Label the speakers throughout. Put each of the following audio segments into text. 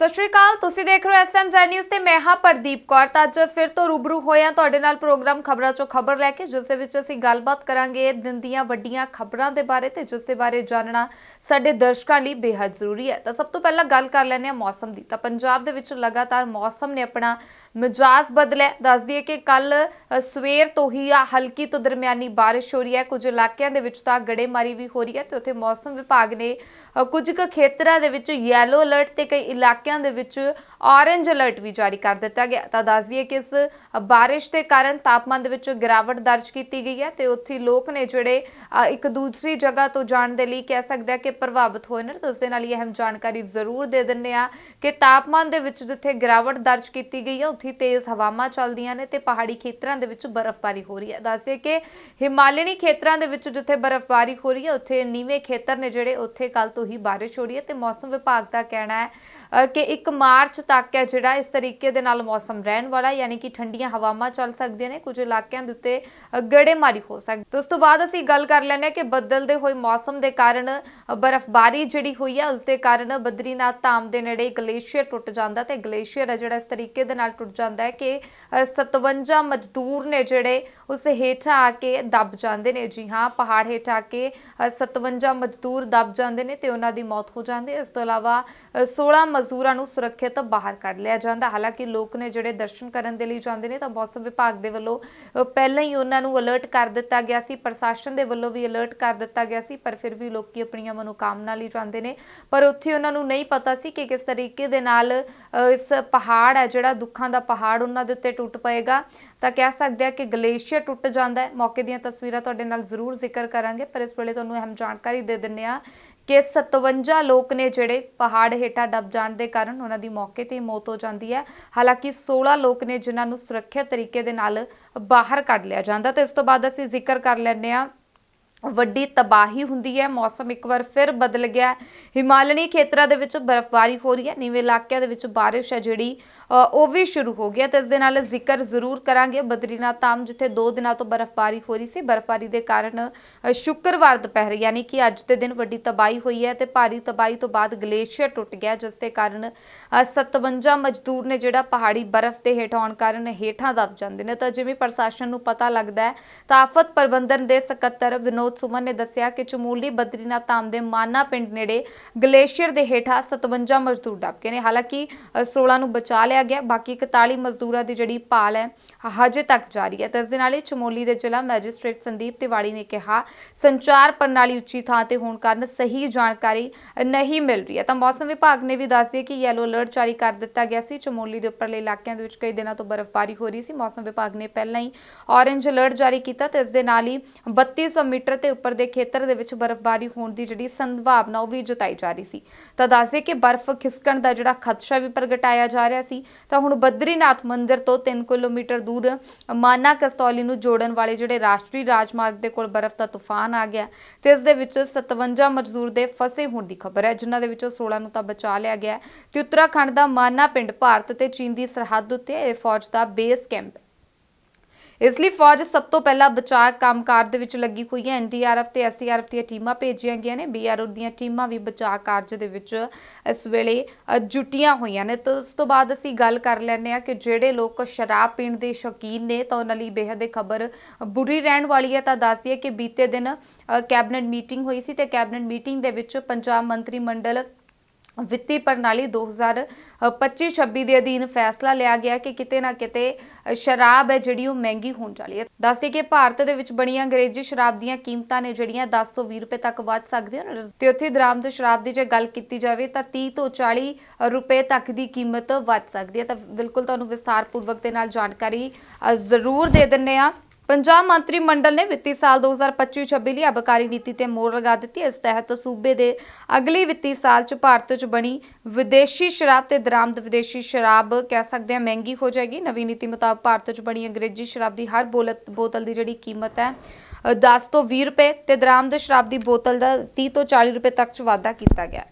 Speaker 1: ਸਤਿ ਸ਼੍ਰੀ ਅਕਾਲ, ਤੁਸੀਂ ਦੇਖ ਰਹੇ ਹੋ ਐਸਐਮਜ਼ੈਡ ਨਿਊਜ਼ ਤੇ ਮੈਂ ਹਾਂ ਪ੍ਰਦੀਪ ਕੌਰ। ਤਾਂ ਅੱਜ ਫਿਰ ਤੋਂ ਰੂਬਰੂ ਹੋਏ ਹਾਂ ਤੁਹਾਡੇ ਨਾਲ ਪ੍ਰੋਗਰਾਮ ਖਬਰਾਂ ਚੋਂ ਖਬਰ ਲੈ ਕੇ, ਜਿਸ ਦੇ ਵਿੱਚ ਅਸੀਂ ਗੱਲਬਾਤ ਕਰਾਂਗੇ ਦਿਨ ਦੀਆਂ ਵੱਡੀਆਂ ਖਬਰਾਂ ਦੇ ਬਾਰੇ ਤੇ ਜਿਸ ਦੇ ਬਾਰੇ ਜਾਣਨਾ ਸਾਡੇ ਦਰਸ਼ਕਾਂ ਲਈ ਬੇहद ਜ਼ਰੂਰੀ ਹੈ। ਤਾਂ ਸਭ ਤੋਂ ਪਹਿਲਾਂ ਗੱਲ ਕਰ ਲੈਂਦੇ ਹਾਂ ਮੌਸਮ ਦੀ। ਤਾਂ ਪੰਜਾਬ ਦੇ ਵਿੱਚ ਲਗਾਤਾਰ ਮੌਸਮ ਨੇ ਆਪਣਾ ਮਿਜਾਜ਼ ਬਦਲਿਆ ਦੱਸ ਦਈਏ ਕਿ ਕੱਲ ਸਵੇਰ ਤੋਂ ਹੀ ਆ ਹਲਕੀ ਤੋਂ ਦਰਮਿਆਨੀ ਬਾਰਿਸ਼ ਹੋ ਰਹੀ ਹੈ। ਕੁਝ ਇਲਾਕਿਆਂ ਦੇ ਵਿੱਚ ਤਾਂ ਗੜੇਮਾਰੀ ਵੀ ਹੋ ਰਹੀ ਹੈ ਤੇ ਉੱਥੇ ਮੌਸਮ ਵਿਭਾਗ ਨੇ ਕੁਝ ਕੁ ਖੇਤਰਾਂ ਦੇ ਵਿੱਚ ਯੈਲੋ ਅਲਰਟ ਤੇ ਕਈ ਇਲਾਕਿਆਂ ਦੇ ਵਿੱਚ ਔਰੇਂਜ ਅਲਰਟ ਵੀ ਜਾਰੀ ਕਰ ਦਿੱਤਾ ਗਿਆ। ਤਾਂ ਦੱਸ ਦਈਏ ਕਿ ਇਸ ਬਾਰਿਸ਼ ਦੇ ਕਾਰਨ ਤਾਪਮਾਨ ਦੇ ਵਿੱਚ ਗਿਰਾਵਟ ਦਰਜ ਕੀਤੀ ਗਈ ਹੈ ਤੇ ਉੱਥੇ ਲੋਕ ਨੇ ਜਿਹੜੇ ਇੱਕ ਦੂਸਰੀ ਜਗ੍ਹਾ ਤੋਂ ਜਾਣ ਦੇ ਲਈ ਕਹਿ ਸਕਦੇ ਆ ਕਿ ਪ੍ਰਭਾਵਿਤ ਹੋਏ ਨੇ। ਤਾਂ ਉਸ ਦੇ ਨਾਲ ਇਹ ਅਹਿਮ ਜਾਣਕਾਰੀ ਜ਼ਰੂਰ ਦੇ ਦਿੰਨੇ ਆ ਕਿ ਤਾਪਮਾਨ ਦੇ ਵਿੱਚ ਜਿੱਥੇ ਗਿਰਾਵਟ ਦਰਜ ਕੀਤੀ ਗਈ ਹੈ ਉੱਥੇ ਤੇਜ਼ ਹਵਾਵਾਂ ਚੱਲਦੀਆਂ ਨੇ ਤੇ ਪਹਾੜੀ ਖੇਤਰਾਂ ਦੇ ਵਿੱਚ ਬਰਫ਼ਬਾਰੀ ਹੋ ਰਹੀ ਹੈ। ਦੱਸਦੇ ਕਿ ਹਿਮਾਲਿਨੀ ਖੇਤਰਾਂ ਦੇ ਵਿੱਚ ਜਿੱਥੇ ਬਰਫ਼ਬਾਰੀ ਹੋ ਰਹੀ ਹੈ, ਉੱਥੇ ਨੀਵੇਂ ਖੇਤਰ ਨੇ ਜਿਹੜੇ, ਉੱਥੇ ਕੱਲ ਤੋਂ ਹੀ ਬਾਰਿਸ਼ ਹੋ ਰਹੀ ਹੈ ਤੇ ਮੌਸਮ ਵਿਭਾਗ ਦਾ ਕਹਿਣਾ ਹੈ ਕਿ 1 ਮਾਰਚ ਤੱਕ ਹੈ ਜਿਹੜਾ ਇਸ ਤਰੀਕੇ ਦੇ ਨਾਲ ਮੌਸਮ ਰਹਿਣ ਵਾਲਾ ਯਾਨੀ ਕਿ ਠੰਡੀਆਂ ਹਵਾਵਾਂ ਚੱਲ ਸਕਦੀਆਂ ਨੇ ਕੁਝ ਇਲਾਕਿਆਂ ਦੇ ਉੱਤੇ ਗੜੇਮਾਰੀ ਹੋ ਸਕਦੀ ਤੇ ਉਸ ਤੋਂ ਬਾਅਦ ਅਸੀਂ ਗੱਲ ਕਰ ਲੈਂਦੇ ਹਾਂ ਕਿ ਬਦਲਦੇ ਹੋਏ ਮੌਸਮ ਦੇ ਕਾਰਨ ਬਰਫ਼ਬਾਰੀ ਜਿਹੜੀ ਹੋਈ ਹੈ ਉਸ ਦੇ ਕਾਰਨ ਬਦਰੀਨਾਥ ਧਾਮ ਦੇ ਨੇੜੇ ਗਲੇਸ਼ੀਅਰ ਟੁੱਟ ਜਾਂਦਾ ਤੇ ਗਲੇਸ਼ੀਅਰ ਹੈ ਜਿਹੜਾ ਇਸ ਤਰੀਕੇ ਦੇ ਨਾਲ ਟੁੱਟ ਜਾਂਦਾ ਹੈ ਕਿ ਅ, 57 ਮਜ਼ਦੂਰ ਨੇ ਜਿਹੜੇ ਉਸ ਹੇਠਾਂ ਆ ਕੇ ਦੱਬ ਜਾਂਦੇ ਨੇ। ਜੀ ਹਾਂ ਪਹਾੜ ਹੇਠਾਂ ਆ ਕੇ ਅ, 57 ਮਜ਼ਦੂਰ ਦੱਬ ਜਾਂਦੇ ਨੇ ਤੇ ਉਹਨਾਂ ਦੀ ਮੌਤ ਹੋ ਜਾਂਦੀ ਹੈ। ਇਸ ਤੋਂ ਇਲਾਵਾ ਅ, 16 ਮਜ਼ਦੂਰਾਂ ਨੂੰ ਸੁਰੱਖਿਅਤ ਬਾਹਰ ਕੱਢ ਲਿਆ ਜਾਂਦਾ। ਹਾਲਾਂਕਿ ਲੋਕ ਨੇ ਜਿਹੜੇ ਦਰਸ਼ਨ ਕਰਨ ਦੇ ਲਈ ਜਾਂਦੇ ਨੇ ਤਾਂ ਮੌਸਮ ਵਿਭਾਗ ਦੇ ਵੱਲੋਂ ਪਹਿਲਾਂ ਹੀ ਉਹਨਾਂ ਨੂੰ ਅਲਰਟ ਕਰ ਦਿੱਤਾ ਗਿਆ ਸੀ। ਪ੍ਰਸ਼ਾਸਨ ਦੇ ਵੱਲੋਂ ਵੀ ਅਲਰਟ ਕਰ ਦਿੱਤਾ ਗਿਆ ਸੀ, ਪਰ ਫਿਰ ਵੀ ਲੋਕੀ ਆਪਣੀਆਂ ਮਨੋਕਾਮਨਾ ਲਈ ਜਾਂਦੇ ਨੇ। ਪਰ ਉੱਥੇ ਉਹਨਾਂ ਨੂੰ ਨਹੀਂ ਪਤਾ ਸੀ ਕਿ ਕਿਸ ਤਰੀਕੇ ਦੇ ਨਾਲ ਇਸ ਪਹਾੜ ਹੈ ਜਿਹੜਾ ਦੁੱਖਾਂ ਦਾ ਪਹਾੜ ਉਹਨਾਂ ਦੇ ਉੱਤੇ ਟੁੱਟ ਪਏਗਾ। ਤਾਂ ਕਹਿ ਸਕਦੇ ਆ ਕਿ ਗਲੇਸ਼ੀਅਰ ਟੁੱਟ ਜਾਂਦਾ ਹੈ। ਮੌਕੇ ਦੀਆਂ ਤਸਵੀਰਾਂ ਤੁਹਾਡੇ ਨਾਲ ਜ਼ਰੂਰ ਜ਼ਿਕਰ ਕਰਾਂਗੇ, ਪਰ ਇਸ ਵੇਲੇ ਤੁਹਾਨੂੰ ਅਹਿਮ ਜਾਣਕਾਰੀ ਦੇ ਦਿੰਨੇ ਆ ਕਿ 57 ਲੋਕ ਨੇ ਜਿਹੜੇ ਪਹਾੜ ਹੇਠਾਂ ਡੱਬ ਜਾਣ ਦੇ ਕਾਰਨ ਉਹਨਾਂ ਦੀ ਮੌਕੇ ਤੇ ਮੌਤ ਹੋ ਜਾਂਦੀ ਹੈ। ਹਾਲਾਂਕਿ 16 ਲੋਕ ਨੇ ਜਿਨ੍ਹਾਂ ਨੂੰ ਸੁਰੱਖਿਅਤ ਤਰੀਕੇ ਦੇ ਨਾਲ ਬਾਹਰ ਕੱਢ ਲਿਆ ਜਾਂਦਾ। ਤੇ ਇਸ ਤੋਂ ਬਾਅਦ ਅਸੀਂ ਜ਼ਿਕਰ ਕਰ ਲੈਂਦੇ ਆ ਵੱਡੀ ਤਬਾਹੀ ਹੁੰਦੀ ਹੈ ਮੌਸਮ ਇੱਕ ਵਾਰ ਫਿਰ ਬਦਲ ਗਿਆ ਹੈ। ਖੇਤਰਾਂ ਦੇ ਵਿੱਚ ਬਰਫ਼ਬਾਰੀ ਹੋ ਰਹੀ ਹੈ ਨੀਵੇਂ ਇਲਾਕਿਆਂ ਦੇ ਵਿੱਚ ਬਾਰਿਸ਼ ਹੈ ਜਿਹੜੀ ਉਹ ਵੀ ਸ਼ੁਰੂ ਹੋ ਗਈ ਹੈ ਤੇ ਇਸ ਦੇ ਨਾਲ ਜ਼ਿਕਰ ਜ਼ਰੂਰ ਕਰਾਂਗੇ ਬਦਰੀਨਾਥ ਧਾਮ ਜਿੱਥੇ 2 ਦਿਨਾਂ ਤੋਂ ਬਰਫ਼ਬਾਰੀ ਹੋ ਰਹੀ ਸੀ ਬਰਫ਼ਬਾਰੀ ਦੇ ਕਾਰਨ ਸ਼ੁੱਕਰਵਾਰ ਦੁਪਹਿਰ ਯਾਨੀ ਕਿ ਅੱਜ ਦੇ ਦਿਨ ਵੱਡੀ ਤਬਾਹੀ ਹੋਈ ਹੈ ਤੇ ਭਾਰੀ ਤਬਾਹੀ ਤੋਂ ਬਾਅਦ ਗਲੇਸ਼ੀਅਰ ਟੁੱਟ ਗਿਆ ਜਿਸ ਦੇ ਕਾਰਨ ਅ, 57 ਮਜ਼ਦੂਰ ਨੇ ਜਿਹੜਾ ਪਹਾੜੀ ਬਰਫ਼ ਦੇ ਹੇਠ ਆਉਣ ਕਾਰਨ ਹੇਠਾਂ ਦਬ ਜਾਂਦੇ ਨੇ ਤਾਂ ਜਿਵੇਂ ਪ੍ਰਸ਼ਾਸਨ ਨੂੰ ਪਤਾ ਲੱਗਦਾ ਹੈ ਤਾਂ ਆਫਤ ਪ੍ਰਬੰਧਨ ਦੇ ਸਕੱਤਰ ਵਿਨੋਦ ਸੁਮਨ ਨੇ ਦੱਸਿਆ ਕਿ ਚਮੂਲੀ ਬਦਰੀਨਾਥ ਧਾਮ ਦੇ ਮਾਨਾ ਪਿੰਡ ਨੇੜੇ ਗਲੇਸ਼ੀਅਰ ਦੇ ਹੇਠਾਂ 57 ਮਜ਼ਦੂਰ ਦਬ ਗਏ ਨੇ। ਹਾਲਾਂਕਿ 16 ਨੂੰ ਬਚਾ ਲਿਆ ਗਿਆ, ਬਾਕੀ 41 ਮਜ਼ਦੂਰਾਂ ਦੀ ਜਿਹੜੀ ਭਾਲ ਹੈ ਹਜੇ ਤੱਕ ਜਾਰੀ ਹੈ। ਤੇ ਇਸ ਦੇ ਨਾਲ ਹੀ ਚਮੋਲੀ ਦੇ ਜ਼ਿਲ੍ਹਾ ਮੈਜਿਸਟ੍ਰੇਟ ਸੰਦੀਪ ਤਿਵਾੜੀ ਨੇ ਕਿਹਾ, ਸੰਚਾਰ ਪ੍ਰਣਾਲੀ ਉੱਚੀ ਥਾਂ ਤੇ ਹੋਣ ਕਾਰਨ ਸਹੀ ਜਾਣਕਾਰੀ ਨਹੀਂ ਮਿਲ ਰਹੀ ਹੈ। ਤਾਂ ਮੌਸਮ ਵਿਭਾਗ ਨੇ ਵੀ ਦੱਸ ਦਿੱਤਾ ਕਿ ਯੈਲੋ ਅਲਰਟ ਜਾਰੀ ਕਰ ਦਿੱਤਾ ਗਿਆ ਸੀ। ਚਮੋਲੀ ਦੇ ਉੱਪਰਲੇ ਇਲਾਕਿਆਂ ਦੇ ਵਿੱਚ ਕਈ ਦਿਨਾਂ ਤੋਂ ਬਰਫ਼ਬਾਰੀ ਹੋ ਰਹੀ ਸੀ। ਮੌਸਮ ਵਿਭਾਗ ਨੇ ਪਹਿਲਾਂ ਹੀ ਔਰੇਂਜ ਅਲਰਟ ਜਾਰੀ ਕੀਤਾ ਤੇ ਇਸ ਦੇ ਨਾਲ ਹੀ 3200 ਮੀਟਰ ਤੇ ਉੱਪਰ ਦੇ ਖੇਤਰ ਦੇ ਵਿੱਚ ਬਰਫ਼ਬਾਰੀ ਹੋਣ ਦੀ ਜਿਹੜੀ ਸੰਭਾਵਨਾ ਉਹ ਵੀ ਜਤਾਈ ਜਾ ਰਹੀ ਸੀ। ਤਾਂ ਦੱਸਦੇ ਕਿ ਬਰਫ਼ ਖਿਸਕਣ ਦਾ ਜਿਹੜਾ ਖਦਸ਼ਾ ਵੀ ਪ੍ਰਗਟਾਇਆ ਜਾ ਰਿਹਾ ਸੀ, ਤਾਂ ਹੁਣ ਬਦਰੀਨਾਥ ਮੰਦਿਰ ਤੋਂ 3 ਕਿਲੋਮੀਟਰ ਦੂਰ ਮਾਨਾ ਕਸਤੌਲੀ ਨੂੰ ਜੋੜਨ ਵਾਲੇ ਜਿਹੜੇ ਰਾਸ਼ਟਰੀ ਰਾਜਮਾਰਗ ਦੇ ਕੋਲ ਬਰਫ਼ ਦਾ ਤੂਫਾਨ ਆ ਗਿਆ, ਤੇ ਇਸ ਦੇ ਵਿੱਚ 57 ਮਜ਼ਦੂਰ ਦੇ ਫਸੇ ਹੋਣ ਦੀ ਖਬਰ ਹੈ, ਜਿਨ੍ਹਾਂ ਦੇ ਵਿੱਚੋਂ 16 ਨੂੰ ਤਾਂ ਬਚਾ ਲਿਆ ਗਿਆ ਤੇ ਉੱਤਰਾਖੰਡ ਦਾ ਮਾਨਾ ਪਿੰਡ ਭਾਰਤ ਤੇ ਚੀਨ ਦੀ ਸਰਹੱਦ ਉੱਤੇ ਇਹ ਫੌਜ ਦਾ ਬੇਸ ਕੈਂਪ ਇਸ ਲਈ ਫੌਜ ਸਭ ਤੋਂ ਪਹਿਲਾਂ ਬਚਾਅ ਕੰਮਕਾਰ ਦੇ ਵਿੱਚ ਲੱਗੀ ਹੋਈ ਹੈ। ਐਨਡੀਆਰਐਫ ਤੇ ਐਸਡੀਆਰਐਫ ਦੀਆਂ ਟੀਮਾਂ ਭੇਜੀਆਂ ਗਈਆਂ ਨੇ। ਬੀਆਰਓ ਦੀਆਂ ਟੀਮਾਂ ਵੀ ਬਚਾਅ ਕਾਰਜ ਦੇ ਵਿੱਚ ਇਸ ਵੇਲੇ ਅ, ਜੁਟੀਆਂ ਹੋਈਆਂ ਨੇ। ਤਾਂ ਉਸ ਤੋਂ ਬਾਅਦ ਅਸੀਂ ਗੱਲ ਕਰ ਲੈਂਦੇ ਆ ਕਿ ਜਿਹੜੇ ਲੋਕ ਸ਼ਰਾਬ ਪੀਣ ਦੇ ਸ਼ੌਕੀਨ ਨੇ ਤਾਂ ਉਹਨਾਂ ਲਈ ਬੇहद ਖਬਰ ਬੁਰੀ ਰਹਿਣ ਵਾਲੀ ਹੈ। ਤਾਂ ਦੱਸਦੀ ਹੈ ਕਿ ਬੀਤੇ ਦਿਨ ਕੈਬਨਿਟ ਮੀਟਿੰਗ ਹੋਈ ਸੀ ਤੇ ਕੈਬਨਿਟ ਮੀਟਿੰਗ ਦੇ ਵਿੱਚ ਪੰਜਾਬ ਮੰਤਰੀ ਮੰਡਲ ਵਿੱਤੀ ਪ੍ਰਣਾਲੀ 2025-26 ਦੇ ਅਧੀਨ ਫੈਸਲਾ ਲਿਆ ਗਿਆ ਕਿ ਕਿਤੇ ਨਾ ਕਿਤੇ ਸ਼ਰਾਬ ਹੈ ਜਿਹੜੀ ਉਹ ਮਹਿੰਗੀ ਹੋਣ ਵਾਲੀ ਹੈ। ਦੱਸਦੇ ਕਿ ਭਾਰਤ ਦੇ ਵਿੱਚ ਬਣੀਆਂ ਅੰਗਰੇਜ਼ੀ ਸ਼ਰਾਬ ਦੀਆਂ ਕੀਮਤਾਂ ਨੇ ਜਿਹੜੀਆਂ 10 ਤੋਂ 20 ਰੁਪਏ ਤੱਕ ਵੱਧ ਸਕਦੀਆਂ ਨੇ। ਤੇ ਉੱਥੇ ਦਰਾਮਦ ਸ਼ਰਾਬ ਦੀ ਜੇ ਗੱਲ ਕੀਤੀ ਜਾਵੇ ਤਾਂ 30 ਤੋਂ 40 ਰੁਪਏ ਤੱਕ ਦੀ ਕੀਮਤ ਵੱਧ ਸਕਦੀ ਹੈ। ਤਾਂ ਬਿਲਕੁਲ ਤੁਹਾਨੂੰ ਵਿਸਥਾਰ ਪੂਰਵਕ ਦੇ ਨਾਲ ਜਾਣਕਾਰੀ ਜ਼ਰੂਰ ਦੇ ਦਿੰਨੇ ਆ ਪੰਜਾਬ ਮੰਤਰੀ ਮੰਡਲ ਨੇ ਵਿੱਤੀ ਸਾਲ 2025-26 ਲਈ ਅਬਕਾਰੀ ਨੀਤੀ ਤੇ ਮੋਹਰ ਲਗਾ ਦਿੱਤੀ। ਇਸ ਤਹਿਤ ਸੂਬੇ ਦੇ ਅਗਲੀ ਵਿੱਤੀ ਸਾਲ 'ਚ ਭਾਰਤ 'ਚ ਬਣੀ ਵਿਦੇਸ਼ੀ ਸ਼ਰਾਬ ਤੇ ਦਰਾਮਦ ਵਿਦੇਸ਼ੀ ਸ਼ਰਾਬ ਕਹਿ ਸਕਦੇ ਹਾਂ ਮਹਿੰਗੀ ਹੋ ਜਾਏਗੀ। ਨਵੀਂ ਨੀਤੀ ਮੁਤਾਬਕ ਭਾਰਤ 'ਚ ਬਣੀ ਅੰਗਰੇਜ਼ੀ ਸ਼ਰਾਬ ਦੀ ਹਰ ਬੋਲਤ- ਬੋਤਲ ਦੀ ਜਿਹੜੀ ਕੀਮਤ ਹੈ ਅ, 10 ਤੋਂ 20 ਰੁਪਏ ਤੇ ਦਰਾਮਦ ਸ਼ਰਾਬ ਦੀ ਬੋਤਲ ਦਾ 30 ਤੋਂ 40 ਰੁਪਏ ਤੱਕ 'ਚ ਵਾਧਾ ਕੀਤਾ ਗਿਆ।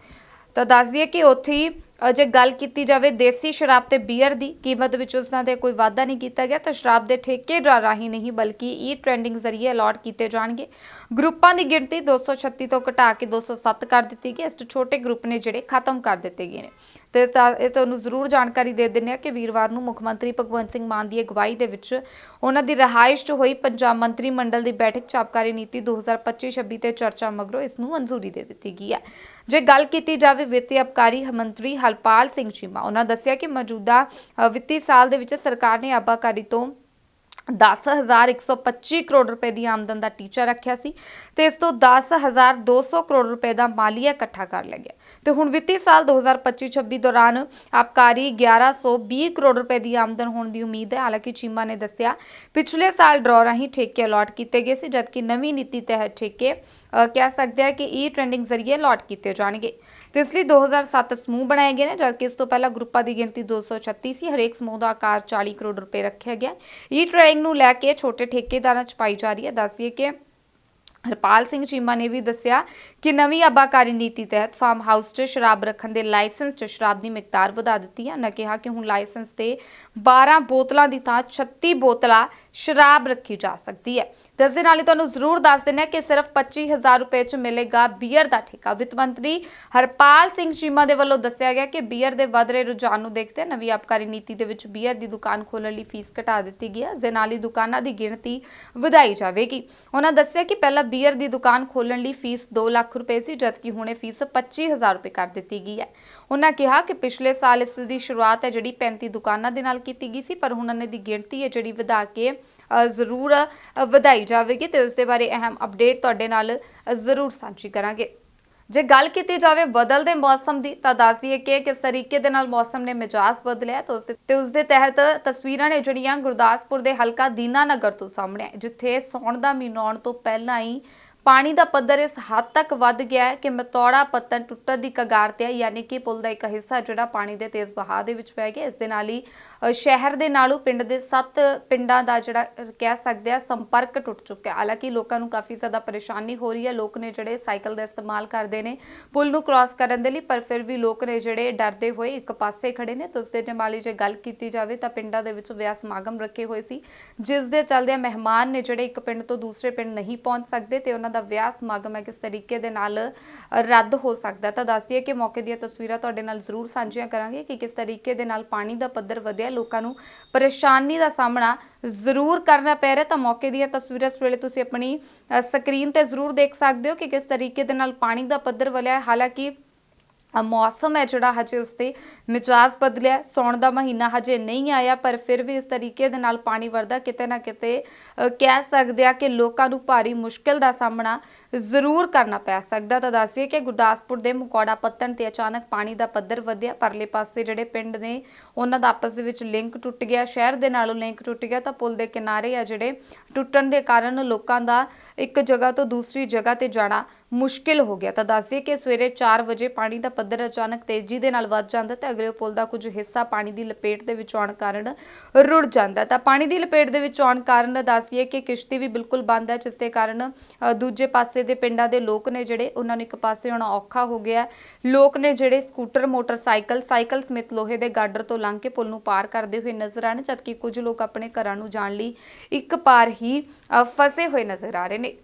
Speaker 1: ਤਾਂ ਦੱਸ ਦਈਏ ਕਿ ਉੱਥੇ ਜੇ ਗੱਲ ਕੀਤੀ ਜਾਵੇ ਦੇਸੀ ਸ਼ਰਾਬ ਤੇ ਬੀਅਰ ਦੀ, ਕੀਮਤ ਵਿੱਚ ਉਸ ਦਾ ਤੇ ਕੋਈ ਵਾਧਾ ਨਹੀਂ ਕੀਤਾ ਗਿਆ, ਤਾਂ ਸ਼ਰਾਬ ਦੇ ਠੇਕੇ ਰਾਹੀਂ ਨਹੀਂ, ਬਲਕਿ ਈ ਟ੍ਰੈਂਡਿੰਗ ਜ਼ਰੀਏ ਅਲਾਟ ਕੀਤੇ ਜਾਣਗੇ। ਗਰੁੱਪਾਂ ਦੀ ਗਿਣਤੀ 236 ਤੋਂ ਘਟਾ ਕੇ 207 ਕਰ ਦਿੱਤੀ ਗਈ ਇਸ 'ਚ ਛੋਟੇ ਗਰੁੱਪ ਨੇ ਜਿਹੜੇ ਖਤਮ ਕਰ ਦਿੱਤੇ ਗਏ ਨੇ। ਤੇ ਇਹ ਤੁਹਾਨੂੰ ਜ਼ਰੂਰ ਜਾਣਕਾਰੀ ਦੇ ਦਿੰਦੇ ਹਾਂ ਕਿ ਵੀਰਵਾਰ ਨੂੰ ਮੁੱਖ ਮੰਤਰੀ ਭਗਵੰਤ ਸਿੰਘ ਮਾਨ ਦੀ ਅਗਵਾਈ ਦੇ ਵਿੱਚ ਉਹਨਾਂ ਦੀ ਰਿਹਾਇਸ਼ 'ਚ ਹੋਈ ਪੰਜਾਬ ਮੰਤਰੀ ਮੰਡਲ ਦੀ ਬੈਠਕ 'ਚ ਆਬਕਾਰੀ ਨੀਤੀ 2025-26 ਤੇ ਚਰਚਾ ਮਗਰੋਂ ਇਸ ਨੂੰ ਮਨਜ਼ੂਰੀ ਦੇ ਦਿੱਤੀ ਗਈ ਹੈ। ਜੇ ਗੱਲ ਕੀਤੀ ਜਾਵੇ ਵਿੱਤੀ ਆਬਕਾਰੀ ਮੰਤਰੀ ਹਰਪਾਲ ਸਿੰਘ ਚੀਮਾ, ਉਹਨਾਂ ਦੱਸਿਆ ਕਿ ਮੌਜੂਦਾ ਵਿੱਤੀ ਸਾਲ ਦੇ ਵਿੱਚ ਸਰਕਾਰ ਨੇ ਆਬਕਾਰੀ ਤੋਂ 10125 ਕਰੋੜ ਰੁਪਏ ਦੀ ਆਮਦਨ ਦਾ ਟੀਚਾ ਰੱਖਿਆ ਸੀ ਤੇ ਇਸ ਤੋਂ 10200 ਕਰੋੜ ਰੁਪਏ ਦਾ ਮਾਲੀਆ ਇਕੱਠਾ ਕਰ ਲਿਆ ਗਿਆ। ਤੇ ਹੁਣ ਵਿੱਤੀ ਸਾਲ 2025-26 ਦੌਰਾਨ ਆਬਕਾਰੀ 1120 ਕਰੋੜ ਰੁਪਏ ਦੀ ਆਮਦਨ ਹੋਣ ਦੀ ਉਮੀਦ ਹੈ। ਹਾਲਾਂਕਿ ਚੀਮਾ ਨੇ ਦੱਸਿਆ, ਪਿਛਲੇ ਸਾਲ ਡਰਾਅ ਰਾਹੀਂ ਠੇਕੇ ਅਲਾਟ ਕੀਤੇ ਗਏ ਸੀ, ਜਦਕਿ ਨਵੀਂ ਨੀਤੀ ਤਹਿਤ ਠੇਕੇ ਕਹਿ ਸਕਦੇ ਆ ਕਿ ਈ ਟ੍ਰੈਂਡਿੰਗ ਜ਼ਰੀਏ ਅਲਾਟ ਕੀਤੇ ਜਾਣਗੇ। ਤੇ ਇਸ ਲਈ 2007 ਸਮੂਹ ਬਣਾਏ ਗਏ ਨੇ, ਜਦਕਿ ਇਸ ਤੋਂ ਪਹਿਲਾਂ ਗਰੁੱਪਾਂ ਦੀ ਗਿਣਤੀ 236 ਸੀ ਹਰੇਕ ਸਮੂਹ ਦਾ ਆਕਾਰ 40 ਕਰੋੜ ਰੁਪਏ ਰੱਖਿਆ ਗਿਆ। ਈ ਟ੍ਰੈਂਡਿੰਗ ਨੂੰ ਲੈ ਕੇ ਛੋਟੇ ਠੇਕੇਦਾਰਾਂ ਚ ਪਾਈ ਜਾ ਰਹੀ ਹੈ। ਦੱਸਦੀਏ ਕਿ ਹਰਪਾਲ ਸਿੰਘ ਚੀਮਾ ਨੇ ਵੀ ਦੱਸਿਆ ਕਿ ਨਵੀਂ ਆਬਾਕਾਰੀ ਨੀਤੀ ਤਹਿਤ ਫਾਰਮ ਹਾਊਸ 'ਚ ਸ਼ਰਾਬ ਰੱਖਣ ਦੇ ਲਾਇਸੈਂਸ 'ਚ ਸ਼ਰਾਬ ਦੀ ਮਿਕਦਾਰ ਵਧਾ ਦਿੱਤੀ ਹੈ। ਉਹਨਾਂ ਕਿਹਾ ਕਿ ਹੁਣ ਲਾਇਸੈਂਸ ਤੇ 12 ਬੋਤਲਾਂ ਦੀ ਥਾਂ 36 ਬੋਤਲਾਂ ਸ਼ਰਾਬ ਰੱਖੀ ਜਾ ਸਕਦੀ ਹੈ। ਦੱਸ ਦੇ ਨਾਲ ਹੀ ਤੁਹਾਨੂੰ ਜ਼ਰੂਰ ਦੱਸ ਦਿੰਦੇ ਹਾਂ ਕਿ ਸਿਰਫ 25000 ਰੁਪਏ 'ਚ ਮਿਲੇਗਾ ਬੀਅਰ ਦਾ ਠੇਕਾ। ਵਿੱਤ ਮੰਤਰੀ ਹਰਪਾਲ ਸਿੰਘ ਚੀਮਾ ਦੇ ਵੱਲੋਂ ਦੱਸਿਆ ਗਿਆ ਕਿ ਬੀਅਰ ਦੇ ਵਧ ਰਹੇ ਰੁਝਾਨ ਨੂੰ ਦੇਖਦੇ ਨਵੀਂ ਆਬਕਾਰੀ ਨੀਤੀ ਦੇ ਵਿੱਚ ਬੀਅਰ ਦੀ ਦੁਕਾਨ ਖੋਲ੍ਹਣ ਲਈ ਫੀਸ ਘਟਾ ਦਿੱਤੀ ਗਈ ਹੈ। ਇਸ ਦੇ ਨਾਲ ਹੀ ਦੁਕਾਨਾਂ ਦੀ ਗਿਣਤੀ ਵਧਾਈ ਜਾਵੇਗੀ। ਉਹਨਾਂ ਦੱਸਿਆ ਕਿ ਪਹਿਲਾਂ ਬੀਅਰ ਦੀ ਦੁਕਾਨ ਖੋਲ੍ਹਣ ਲਈ ਫੀਸ 2 ਲੱਖ ਰੁਪਏ ਸੀ, ਜਦਕਿ ਹੁਣੇ ਇਹ ਫੀਸ 25000 ਰੁਪਏ ਕਰ ਦਿੱਤੀ ਗਈ ਹੈ। ਉਹਨਾਂ ਕਿਹਾ ਕਿ ਪਿਛਲੇ ਸਾਲ ਇਸ ਦੀ ਸ਼ੁਰੂਆਤ ਹੈ, ਜਿਹੜੀ 35 ਦੁਕਾਨਾਂ ਦੇ ਨਾਲ ਕੀਤੀ ਗਈ ਸੀ, ਪਰ ਹੁਣ ਇਹਨਾਂ ਦੀ ਗਿਣਤੀ ਹੈ ਜਿਹੜੀ ਵਧਾ ਕੇ ਜ਼ਰੂਰ ਵਧਾਈ ਜਾਵੇਗੀ ਤੇ ਉਸ ਦੇ ਬਾਰੇ ਅਹਿਮ ਅਪਡੇਟ ਤੁਹਾਡੇ ਨਾਲ ਜ਼ਰੂਰ ਸਾਂਝੀ ਕਰਾਂਗੇ। ਜੇ ਗੱਲ ਕੀਤੀ ਜਾਵੇ ਬਦਲਦੇ ਮੌਸਮ ਦੀ ਤਾਂ ਦੱਸ ਦਈਏ ਕਿ ਕਿਸ ਤਰੀਕੇ ਦੇ ਨਾਲ ਮੌਸਮ ਨੇ ਮਿਜਾਜ਼ ਬਦਲਿਆ ਤੇ ਉਸ ਤੇ ਉਸ ਦੇ ਤਹਿਤ ਤਸਵੀਰਾਂ ਨੇ ਜਿਹੜੀਆਂ ਗੁਰਦਾਸਪੁਰ ਦੇ ਹਲਕਾ ਦੀਨਾਨਗਰ ਤੋਂ ਸਾਹਮਣੇ ਆਏ, ਜਿੱਥੇ ਸੌਣ ਦਾ ਮਹੀਨਾ ਆਉਣ ਤੋਂ ਪਹਿਲਾਂ ਹੀ ਪਾਣੀ ਦਾ ਪੱਧਰ ਇਸ ਹੱਦ ਤੱਕ ਵੱਧ ਗਿਆ ਹੈ ਕਿ ਮਤੌੜਾ ਪੱਤਨ ਟੁੱਟਣ ਦੀ ਕਗਾਰ ਤੇ ਹੈ ਯਾਨੀ ਕਿ ਪੁਲ ਦਾ ਇੱਕ ਹਿੱਸਾ ਜਿਹੜਾ ਪਾਣੀ ਦੇ ਤੇਜ਼ ਵਹਾਅ ਦੇ ਵਿੱਚ ਪੈ ਗਿਆ ਇਸ ਦੇ ਨਾਲ ਹੀ ਸ਼ਹਿਰ ਦੇ ਨਾਲੋਂ ਪਿੰਡ ਦੇ 7 ਪਿੰਡਾਂ ਦਾ ਜਿਹੜਾ ਕਹਿ ਸਕਦੇ ਆ, ਸੰਪਰਕ ਟੁੱਟ ਚੁੱਕਿਆ। ਹਾਲਾਂਕਿ ਲੋਕਾਂ ਨੂੰ ਕਾਫੀ ਜ਼ਿਆਦਾ ਪਰੇਸ਼ਾਨੀ ਹੋ ਰਹੀ ਹੈ। ਲੋਕ ਨੇ ਜਿਹੜੇ ਸਾਈਕਲ ਦਾ ਇਸਤੇਮਾਲ ਕਰਦੇ ਨੇ, ਪੁਲ ਨੂੰ ਕ੍ਰਾਸ ਕਰਨ ਦੇ ਲਈ, ਪਰ ਫਿਰ ਵੀ ਲੋਕ ਨੇ ਜਿਹੜੇ ਡਰਦੇ ਹੋਏ ਇੱਕ ਪਾਸੇ ਖੜੇ ਨੇ। ਤੇ ਉਸਦੇ ਜਮਾਲੀ ਜੇ ਗੱਲ ਕੀਤੀ ਜਾਵੇ ਤਾਂ ਪਿੰਡਾਂ ਦੇ ਵਿੱਚ ਵਿਆਹ ਸਮਾਗਮ ਰੱਖੇ ਹੋਏ ਸੀ, ਜਿਸ ਦੇ ਚੱਲਦਿਆਂ ਮਹਿਮਾਨ ਨੇ ਜਿਹੜੇ ਇੱਕ ਪਿੰਡ ਤੋਂ ਦੂਸਰੇ ਪਿੰਡ ਨਹੀਂ ਪਹੁੰਚ ਸਕਦੇ ਤੇ ਉਹਨਾਂ ਦਾ ਵਿਆਹ ਸਮਾਗਮ ਹੈ, ਕਿਸ ਤਰੀਕੇ ਦੇ ਨਾਲ ਰੱਦ ਹੋ ਸਕਦਾ ਤਾਂ ਦੱਸ ਦਈਏ ਕਿ ਮੌਕੇ ਦੀਆਂ ਤਸਵੀਰਾਂ ਤੁਹਾਡੇ ਨਾਲ ਜ਼ਰੂਰ ਸਾਂਝੀਆਂ ਕਰਾਂਗੇ ਕਿ ਕਿਸ ਤਰੀਕੇ ਦੇ ਨਾਲ ਪਾਣੀ ਦਾ ਪੱਧਰ ਵਧਿਆ ਲੋਕਾਂ ਨੂੰ ਪਰੇਸ਼ਾਨੀ ਦਾ ਸਾਹਮਣਾ ਜ਼ਰੂਰ ਕਰਨਾ ਪੈ ਰਿਹਾ ਤਾਂ ਮੌਕੇ ਦੀਆਂ ਤਸਵੀਰਾਂ ਇਸ ਵੇਲੇ ਤੁਸੀਂ ਆਪਣੀ ਅ, ਸਕਰੀਨ ਤੇ ਜ਼ਰੂਰ ਦੇਖ ਸਕਦੇ ਹੋ ਕਿ ਕਿਸ ਤਰੀਕੇ ਦੇ ਨਾਲ ਪਾਣੀ ਦਾ ਪੱਧਰ ਵਧਿਆ ਹੈ। ਹਾਲਾਂਕਿ ਅ, ਮੌਸਮ ਹੈ ਜਿਹੜਾ ਹਜੇ ਉਸ ਤੇ ਮਿਜਾਜ਼ ਬਦਲਿਆ ਹੈ। ਸਾਉਣ ਦਾ ਮਹੀਨਾ ਹਜੇ ਨਹੀਂ ਆਇਆ ਪਰ ਫਿਰ ਵੀ ਇਸ ਤਰੀਕੇ ਦੇ ਨਾਲ ਪਾਣੀ ਵਰਦਾ ਕਿਤੇ ਨਾ ਕਿਤੇ ਅ, ਕਹਿ ਸਕਦੇ ਆ ਕਿ ਲੋਕਾਂ ਨੂੰ ਭਾਰੀ ਮੁਸ਼ਕਲ ਦਾ ਸਾਹਮਣਾ ਜ਼ਰੂਰ ਕਰਨਾ ਪੈ ਸਕਦਾ ਤਾਂ ਦੱਸੀਏ ਕਿ ਗੁਰਦਾਸਪੁਰ ਦੇ ਮੁਕੌੜਾ ਪੱਤਣ ਤੇ ਅਚਾਨਕ ਪਾਣੀ ਦਾ ਪੱਧਰ ਵਧਿਆ। ਪਰਲੇ ਪਾਸੇ ਜਿਹੜੇ ਪਿੰਡ ਨੇ, ਉਹਨਾਂ ਦਾ ਆਪਸ ਦੇ ਵਿੱਚ ਲਿੰਕ ਟੁੱਟ ਗਿਆ। ਸ਼ਹਿਰ ਦੇ ਨਾਲੋਂ ਲਿੰਕ ਟੁੱਟ ਗਿਆ ਤਾਂ ਪੁਲ ਦੇ ਕਿਨਾਰੇ ਆ ਜਿਹੜੇ ਟੁੱਟਣ ਦੇ ਕਾਰਨ ਲੋਕਾਂ ਦਾ ਇੱਕ ਜਗ੍ਹਾ ਤੋਂ ਦੂਸਰੀ ਜਗ੍ਹਾ ਤੇ ਜਾਣਾ ਮੁਸ਼ਕਿਲ ਹੋ ਗਿਆ। ਤਾਂ ਦੱਸਦੇ ਕਿ ਸਵੇਰੇ 4 ਵਜੇ ਪਾਣੀ ਦਾ ਪੱਧਰ ਅਚਾਨਕ ਤੇਜ਼ੀ ਦੇ ਨਾਲ ਵੱਧ ਜਾਂਦਾ ਤੇ ਅਗਲੇ ਪੁਲ ਦਾ ਕੁਝ ਹਿੱਸਾ ਪਾਣੀ ਦੀ ਲਪੇਟ ਦੇ ਵਿੱਚ ਆਉਣ ਕਾਰਨ ਰੁੜ ਜਾਂਦਾ। ਤਾਂ ਪਾਣੀ ਦੀ ਲਪੇਟ ਦੇ ਵਿੱਚ ਆਉਣ ਕਾਰਨ ਦੱਸਦੀਏ ਕਿ ਕਿਸ਼ਤੀ ਵੀ ਬਿਲਕੁਲ ਬੰਦ ਹੈ, ਜਿਸ ਦੇ ਕਾਰਨ ਦੂਜੇ ਪਾਸੇ ਦੇ ਪਿੰਡਾਂ ਦੇ ਲੋਕ ਨੇ ਜਿਹੜੇ, ਉਹਨਾਂ ਨੂੰ ਇੱਕ ਪਾਸੇ ਆਉਣਾ ਔਖਾ ਹੋ ਗਿਆ ਲੋਕ ਨੇ ਜਿਹੜੇ ਸਕੂਟਰ, ਮੋਟਰਸਾਈਕਲ, ਸਾਈਕਲ ਸਮੇਤ ਲੋਹੇ ਦੇ ਗਾਡਰ ਤੋਂ ਲੰਘ ਕੇ ਪੁਲ ਨੂੰ ਪਾਰ ਕਰਦੇ ਹੋਏ ਨਜ਼ਰ ਆਣ ਜਦਕਿ ਕੁਝ ਲੋਕ ਆਪਣੇ ਘਰਾਂ ਨੂੰ ਜਾਣ ਲਈ ਇੱਕ ਪਾਰ ਹੀ ਫਸੇ ਹੋਏ ਨਜ਼ਰ ਆ ਰਹੇ ਨੇ।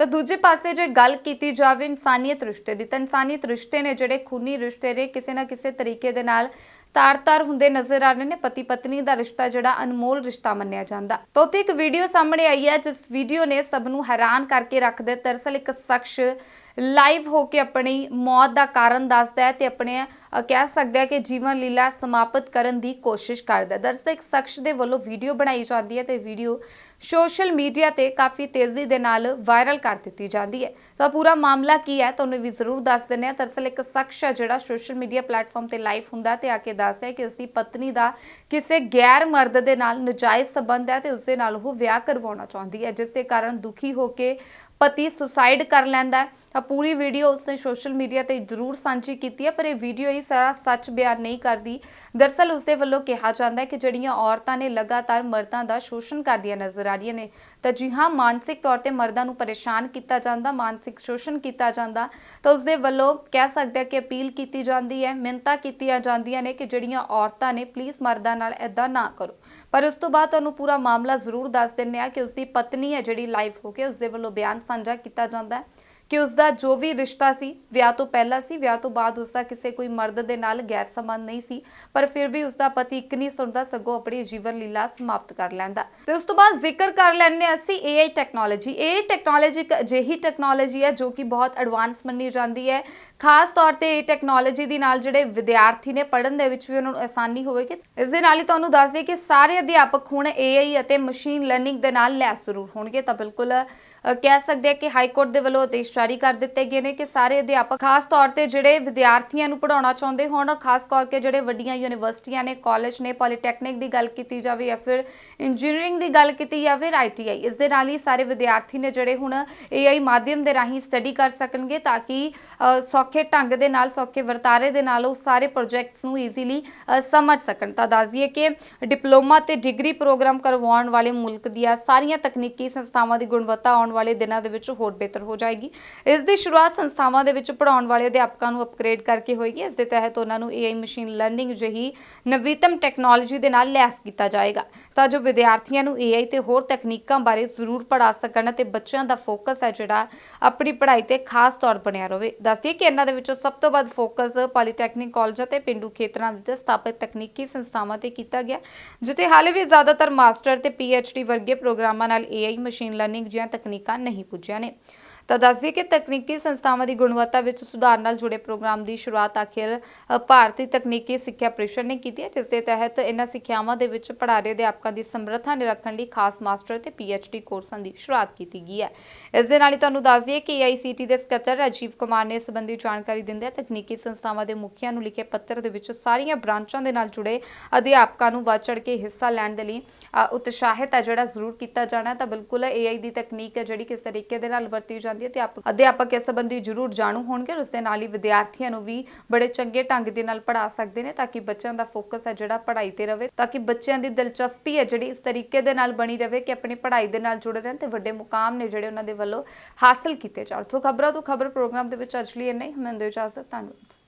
Speaker 1: ਤਾਂ ਦੂਜੇ ਪਾਸੇ ਜੇ ਗੱਲ ਕੀਤੀ ਜਾਵੇ ਇਨਸਾਨੀਅਤ ਰਿਸ਼ਤੇ ਦੀ, ਤਾਂ ਇਨਸਾਨੀਅਤ ਰਿਸ਼ਤੇ ਨੇ ਜਿਹੜੇ ਖੂਨੀ ਰਿਸ਼ਤੇ ਨੇ, ਕਿਸੇ ਨਾ ਕਿਸੇ ਤਰੀਕੇ ਦੇ ਨਾਲ ਤਾਰ-ਤਾਰ ਹੁੰਦੇ ਨਜ਼ਰ ਆ ਰਹੇ ਨੇ ਪਤੀ ਪਤਨੀ ਦਾ ਰਿਸ਼ਤਾ ਜਿਹੜਾ ਅਨਮੋਲ ਰਿਸ਼ਤਾ ਮੰਨਿਆ ਜਾਂਦਾ। ਤਾਂ ਉੱਥੇ ਇੱਕ ਵੀਡੀਓ ਸਾਹਮਣੇ ਆਈ ਹੈ, ਜਿਸ ਵੀਡੀਓ ਨੇ ਸਭ ਨੂੰ ਹੈਰਾਨ ਕਰਕੇ ਰੱਖ ਦਿੱਤਾ। ਦਰਅਸਲ ਇੱਕ ਸ਼ਖਸ ਲਾਈਵ ਹੋ ਕੇ ਆਪਣੀ ਮੌਤ ਦਾ ਕਾਰਨ ਦੱਸਦਾ ਹੈ ਤੇ ਆਪਣੇ ਕਹਿ ਸਕਦੇ ਆ ਕਿ ਜੀਵਨ ਲੀਲਾ ਸਮਾਪਤ ਕਰਨ ਦੀ ਕੋਸ਼ਿਸ਼ ਕਰਦਾ ਹੈ। ਦਰਅਸਲ ਇੱਕ ਸ਼ਖਸ ਦੇ ਵੱਲੋਂ ਵੀਡੀਓ ਬਣਾਈ ਜਾਂਦੀ ਹੈ ਤੇ ਵੀਡੀਓ ਸੋਸ਼ਲ ਮੀਡੀਆ ਤੇ ਕਾਫੀ ਤੇਜ਼ੀ ਦੇ ਨਾਲ ਵਾਇਰਲ ਕਰ ਦਿੱਤੀ ਜਾਂਦੀ ਹੈ। ਤਾਂ ਪੂਰਾ ਮਾਮਲਾ ਕੀ ਹੈ? ਤੁਹਾਨੂੰ ਵੀ ਜ਼ਰੂਰ ਦੱਸ ਦਿੰਦੇ ਆ ਦਰਅਸਲ ਇੱਕ ਸ਼ਖਸ ਹੈ ਜਿਹੜਾ ਸੋਸ਼ਲ ਮੀਡੀਆ ਪਲੇਟਫਾਰਮ ਤੇ ਲਾਈਵ ਹੁੰਦਾ ਤੇ ਆ ਕੇ ਦੱਸਦਾ ਹੈ ਕਿ ਉਸਦੀ ਪਤਨੀ ਦਾ ਕਿਸੇ ਗੈਰ ਮਰਦ ਦੇ ਨਾਲ ਨਜਾਇਜ਼ ਸਬੰਧ ਹੈ ਤੇ ਉਸ ਦੇ ਨਾਲ ਉਹ ਵਿਆਹ ਕਰਵਾਉਣਾ ਚਾਹੁੰਦੀ ਹੈ, ਜਿਸ ਦੇ ਕਾਰਨ ਦੁਖੀ ਹੋ ਕੇ ਪਤੀ ਸੁਸਾਈਡ ਕਰ ਲੈਂਦਾ ਹੈ। ਤਾਂ ਪੂਰੀ ਵੀਡੀਓ ਉਸਨੇ ਸੋਸ਼ਲ ਮੀਡੀਆ ਤੇ ਜ਼ਰੂਰ ਸਾਂਝੀ ਕੀਤੀ ਹੈ, ਪਰ ਇਹ ਵੀਡੀਓ ਹੀ ਸਾਰਾ ਸੱਚ ਬਿਆਨ ਨਹੀਂ ਕਰਦੀ। ਦਰਅਸਲ ਉਸਦੇ ਵੱਲੋਂ ਕਿਹਾ ਜਾਂਦਾ ਹੈ ਕਿ ਜਿਹੜੀਆਂ ਔਰਤਾਂ ਨੇ ਲਗਾਤਾਰ ਮਰਦਾਂ ਦਾ ਸ਼ੋਸ਼ਣ ਕਰਦੀਆਂ ਨਜ਼ਰ ਆ ਰਹੀਆਂ ਨੇ, ਤਾਂ ਜੀ ਹਾਂ, ਮਾਨਸਿਕ ਤੌਰ ਤੇ ਮਰਦਾਂ ਨੂੰ ਪਰੇਸ਼ਾਨ ਕੀਤਾ ਜਾਂਦਾ, ਮਾਨਸਿਕ ਸ਼ੋਸ਼ਣ ਕੀਤਾ ਜਾਂਦਾ। ਤਾਂ ਉਸਦੇ ਵੱਲੋਂ ਕਹਿ ਸਕਦੇ ਆ ਕਿ ਅਪੀਲ ਕੀਤੀ ਜਾਂਦੀ ਹੈ ਮਿੰਤਾ ਕੀਤੀਆਂ ਜਾਂਦੀਆਂ ਨੇ ਕਿ ਜਿਹੜੀਆਂ ਔਰਤਾਂ ਨੇ ਪਲੀਜ਼ ਮਰਦਾਂ ਨਾਲ ਐਦਾਂ ਨਾ ਕਰੋ। ਪਰ ਉਸ ਤੋਂ ਬਾਅਦ ਤੁਹਾਨੂੰ ਪੂਰਾ ਮਾਮਲਾ ਜ਼ਰੂਰ ਦੱਸ ਦਿੰਨੇ ਆ ਕਿ ਉਸਦੀ ਪਤਨੀ ਹੈ ਜਿਹੜੀ ਲਾਈਵ ਹੋ ਕੇ ਉਸਦੇ ਵੱਲੋਂ ਬਿਆਨ ਸਾਂਝਾ ਕੀਤਾ ਜਾਂਦਾ ਹੈ ਕਿ ਉਸ ਦਾ ਜੋ ਵੀ ਰਿਸ਼ਤਾ ਸੀ, ਵਿਆਹ ਤੋਂ ਪਹਿਲਾਂ ਸੀ, ਵਿਆਹ ਤੋਂ ਬਾਅਦ ਉਸ ਦਾ ਕਿਸੇ ਕੋਈ ਮਰਦ ਦੇ ਨਾਲ ਗੈਰ ਸੰਬੰਧ ਨਹੀਂ ਸੀ, ਪਰ ਫਿਰ ਵੀ ਉਸ ਦਾ ਪਤੀ ਇੱਕ ਨਹੀਂ ਸੁਣਦਾ, ਸਗੋਂ ਆਪਣੀ ਜੀਵਨ ਲੀਲਾ ਸਮਾਪਤ ਕਰ ਲੈਂਦਾ। ਤੇ ਉਸ ਤੋਂ ਬਾਅਦ ਜ਼ਿਕਰ ਕਰ ਲੈਂਦੇ ਹਾਂ ਅਸੀਂ AI ਟੈਕਨੋਲੋਜੀ ਇਹ ਟੈਕਨੋਲੋਜੀ ਇੱਕ ਅਜਿਹੀ ਟੈਕਨੋਲੋਜੀ ਹੈ ਜੋ ਕਿ ਬਹੁਤ ਐਡਵਾਂਸ ਮੰਨੀ ਜਾਂਦੀ ਹੈ ਖਾਸ ਤੌਰ ਤੇ ਇਹ ਟੈਕਨੋਲੋਜੀ ਦੇ ਨਾਲ ਜਿਹੜੇ ਵਿਦਿਆਰਥੀ ਨੇ ਪੜ੍ਹਨ ਦੇ ਵਿੱਚ ਵੀ ਉਹਨਾਂ ਨੂੰ ਆਸਾਨੀ ਹੋਵੇਗੀ। ਇਸ ਦੇ ਨਾਲ ਹੀ ਤੁਹਾਨੂੰ ਦੱਸ ਦਈਏ ਕਿ ਸਾਰੇ ਅਧਿਆਪਕ ਹੁਣ AI ਅਤੇ ਮਸ਼ੀਨ ਲਰਨਿੰਗ ਦੇ ਨਾਲ ਲੈਸ ਜ਼ਰੂਰ ਹੋਣਗੇ। ਤਾਂ ਬਿਲਕੁਲ ਕਹਿ ਸਕਦੇ ਆ ਕਿ ਹਾਈ ਕੋਰਟ ਦੇ ਵੱਲੋਂ ਆਦੇਸ਼ ਜਾਰੀ ਕਰ ਦਿੱਤੇ ਗਏ ਨੇ ਕਿ ਸਾਰੇ ਅਧਿਆਪਕ ਖਾਸ ਤੌਰ ਤੇ ਜਿਹੜੇ ਵਿਦਿਆਰਥੀਆਂ ਨੂੰ ਪੜਾਉਣਾ ਚਾਹੁੰਦੇ ਹੋਣ ਔਰ ਖਾਸ ਕਰਕੇ ਜਿਹੜੇ ਵੱਡੀਆਂ ਯੂਨੀਵਰਸਿਟੀਆਂ ਨੇ ਕਾਲਜ ਨੇ ਪੋਲੀਟੈਕਨਿਕ ਦੀ ਗੱਲ ਕੀਤੀ ਜਾਵੇ ਜਾਂ ਫਿਰ ਇੰਜੀਨੀਅਰਿੰਗ ਦੀ ਗੱਲ ਕੀਤੀ ਜਾਂ ਫਿਰ ਆਈਟੀਆਈ ਇਸ ਦੇ ਨਾਲ ਹੀ ਸਾਰੇ ਵਿਦਿਆਰਥੀ ਨੇ ਜਿਹੜੇ ਹੁਣ AI ਮਾਧਿਅਮ ਦੇ ਰਾਹੀਂ ਸਟੱਡੀ ਕਰ ਸਕਣਗੇ ਤਾਂ ਕਿ ਅ, ਸੌਖੇ ਢੰਗ ਦੇ ਨਾਲ, ਸੌਖੇ ਵਰਤਾਰੇ ਦੇ ਨਾਲ ਉਹ ਸਾਰੇ ਪ੍ਰੋਜੈਕਟਸ ਨੂੰ ਈਜ਼ੀਲੀ ਸਮਝ ਸਕਣ। ਤਾਂ ਦੱਸ ਦਈਏ ਕਿ ਡਿਪਲੋਮਾ ਤੇ ਡਿਗਰੀ ਪ੍ਰੋਗਰਾਮ ਕਰਵਾਉਣ ਵਾਲੇ ਮੁਲਕ ਦੀਆਂ ਸਾਰੀਆਂ ਤਕਨੀਕੀ ਸੰਸਥਾਵਾਂ ਦੀ ਗੁਣਵੱਤਾ ਆਉਣ ਵਾਲੇ ਦਿਨਾਂ ਦੇ ਵਿੱਚ ਹੋਰ ਬਿਹਤਰ ਹੋ ਜਾਏਗੀ। ਇਸ ਦੀ ਸ਼ੁਰੂਆਤ ਸੰਸਥਾਵਾਂ ਦੇ ਵਿੱਚ ਪੜਾਉਣ ਵਾਲੇ ਅਧਿਆਪਕਾਂ ਨੂੰ ਅਪਗ੍ਰੇਡ ਕਰਕੇ ਹੋਏਗੀ। ਇਸ ਦੇ ਤਹਿਤ ਉਹਨਾਂ ਨੂੰ AI ਮਸ਼ੀਨ ਲਰਨਿੰਗ ਜਿਹੀ ਨਵੀਨਤਮ ਟੈਕਨੋਲੋਜੀ ਦੇ ਨਾਲ ਲੈਸ ਕੀਤਾ ਜਾਏਗਾ। ਤਾਂ ਜੋ ਵਿਦਿਆਰਥੀਆਂ ਨੂੰ AI ਤੇ ਹੋਰ ਤਕਨੀਕਾਂ ਬਾਰੇ ਜ਼ਰੂਰ ਪੜਾ ਸਕਣ ਅਤੇ ਬੱਚਿਆਂ ਦਾ ਫੋਕਸ ਹੈ ਜਿਹੜਾ, ਆਪਣੀ ਪੜ੍ਹਾਈ ਤੇ ਖਾਸ ਤੌਰ ਬਣਿਆ ਰਹੇ ਦੱਸਦੀਏ ਕਿ ਇਹਨਾਂ ਦੇ ਵਿੱਚੋਂ ਸਭ ਤੋਂ ਵੱਧ ਫੋਕਸ ਪੋਲੀਟੈਕਨਿਕ ਕਾਲਜਾਂ ਤੇ ਪਿੰਡੂ ਖੇਤਰਾਂ ਵਿੱਚ ਸਥਾਪਿਤ ਤਕਨੀਕੀ ਸੰਸਥਾਵਾਂ ਤੇ ਕੀਤਾ ਗਿਆ, ਜਿੱਥੇ ਹਾਲੇ ਵੀ ਜ਼ਿਆਦਾਤਰ ਮਾਸਟਰ ਤੇ PhD ਵਰਗੇ ਪ੍ਰੋਗਰਾਮਾਂ ਨਾਲ AI ਮਸ਼ੀਨ ਲਰਨਿੰਗ ਜਿਹੀਆਂ ਤਕਨੀਕਾਂ ਨਹੀਂ ਪੁੱਜੀਆਂ ਨੇ। ਤਾਂ ਦੱਸਦੀ ਕਿ ਤਕਨੀਕੀ ਸੰਸਥਾਵਾਂ ਦੀ ਗੁਣਵੱਤਾ ਵਿੱਚ ਸੁਧਾਰ ਨਾਲ ਜੁੜੇ ਪ੍ਰੋਗਰਾਮ ਦੀ ਸ਼ੁਰੂਆਤ ਆਖਿਰ ਭਾਰਤੀ ਤਕਨੀਕੀ ਸਿੱਖਿਆ ਪ੍ਰੀਸ਼ਦ ਨੇ ਕੀਤੀ ਹੈ, ਜਿਸ ਦੇ ਤਹਿਤ ਇਹਨਾਂ ਸਿੱਖਿਆਵਾਂ ਦੇ ਵਿੱਚ ਪੜ੍ਹਾ ਰਹੇ ਅਧਿਆਪਕਾਂ ਦੀ ਸਮਰੱਥਾ ਨਿਰਖਣ ਲਈ ਖਾਸ ਮਾਸਟਰ ਤੇ PhD ਕੋਰਸਾਂ ਦੀ ਸ਼ੁਰੂਆਤ ਕੀਤੀ ਗਈ ਹੈ। ਇਸ ਦੇ ਨਾਲ ਹੀ ਤੁਹਾਨੂੰ ਦੱਸ ਦਈਏ ਕਿ AICT ਦੇ ਸਕੱਤਰ ਰਾਜੀਵ ਕੁਮਾਰ ਨੇ ਇਸ ਸੰਬੰਧੀ ਜਾਣਕਾਰੀ ਦਿੰਦੇ ਤਕਨੀਕੀ ਸੰਸਥਾਵਾਂ ਦੇ ਮੁਖੀਆਂ ਨੂੰ ਲਿਖੇ ਪੱਤਰ ਦੇ ਵਿੱਚ ਸਾਰੀਆਂ ਬ੍ਰਾਂਚਾਂ ਦੇ ਨਾਲ ਜੁੜੇ ਅਧਿਆਪਕਾਂ ਨੂੰ ਵੱਧ ਚੜ੍ਹ ਕੇ ਹਿੱਸਾ ਲੈਣ ਦੇ ਲਈ ਉਤਸ਼ਾਹਿਤ ਹੈ, ਜਿਹੜਾ ਜ਼ਰੂਰ ਕੀਤਾ ਜਾਣਾ ਤਾਂ ਬਿਲਕੁਲ AI ਦੀ ਤਕਨੀਕ ਹੈ, ਜਿਹੜੀ ਕਿਸ ਤਰੀਕੇ ਦੇ ਨਾਲ ਵਰਤੀ ਜਾਂਦੀ ਹੈ ਤੇ ਅਧਿਆਪਕ ਇਸ ਸੰਬੰਧੀ ਜ਼ਰੂਰ ਜਾਣੂ ਹੋਣਗੇ ਉਸ ਦੇ ਨਾਲ ਹੀ ਵਿਦਿਆਰਥੀਆਂ ਨੂੰ ਵੀ ਬੜੇ ਚੰਗੇ ਢੰਗ ਦੇ ਨਾਲ ਪੜ੍ਹਾ ਸਕਦੇ ਨੇ ਤਾਂ ਕਿ ਬੱਚਿਆਂ ਦਾ ਫੋਕਸ ਹੈ ਜਿਹੜਾ ਪੜ੍ਹਾਈ ਤੇ ਰਵੇ, ਤਾਂ ਕਿ ਬੱਚਿਆਂ ਦੀ ਦਿਲਚਸਪੀ ਹੈ ਜਿਹੜੀ ਇਸ ਤਰੀਕੇ ਦੇ ਨਾਲ ਬਣੀ ਰਵੇ ਕਿ ਆਪਣੀ ਪੜ੍ਹਾਈ ਦੇ ਨਾਲ ਜੁੜੇ ਰਹਿਣ ਤੇ ਵੱਡੇ ਮੁਕਾਮ ਨੇ ਜਿਹੜੇ ਉਹਨਾਂ ਦੇ ਵੱਲੋਂ ਹਾਸਲ ਕੀਤੇ ਜਾਣ। ਤੋਂ ਖਬਰਾਂ ਤੋਂ ਖਬਰ ਪ੍ਰੋਗਰਾਮ ਦੇ ਵਿੱਚ ਅੱਜ ਲਈ ਇੰਨਾ ਹੀ। ਮੈਂ ਦਿਓ ਇਜਾਜ਼ਤ ਧੰਨਵਾਦ।